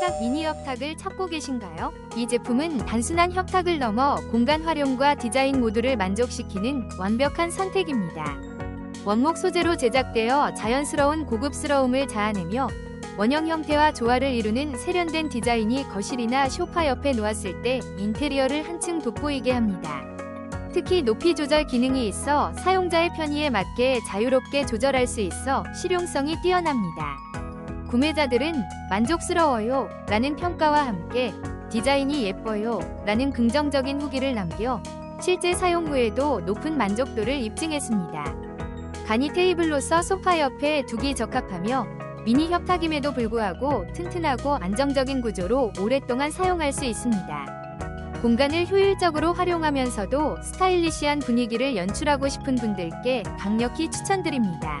사각 미니 협탁을 찾고 계신가요? 이 제품은 단순한 협탁을 넘어 공간 활용과 디자인 모두를 만족시키는 완벽한 선택입니다. 원목 소재로 제작되어 자연스러운 고급스러움을 자아내며 원형 형태와 조화를 이루는 세련된 디자인이 거실이나 소파 옆에 놓았을 때 인테리어를 한층 돋보이게 합니다. 특히 높이 조절 기능이 있어 사용자의 편의에 맞게 자유롭게 조절할 수 있어 실용성이 뛰어납니다. 구매자들은 만족스러워요 라는 평가와 함께 디자인이 예뻐요 라는 긍정적인 후기를 남겨 실제 사용 후에도 높은 만족도를 입증했습니다. 간이 테이블로서 소파 옆에 두기 적합하며 미니 협탁임에도 불구하고 튼튼하고 안정적인 구조로 오랫동안 사용할 수 있습니다. 공간을 효율적으로 활용하면서도 스타일리시한 분위기를 연출하고 싶은 분들께 강력히 추천드립니다.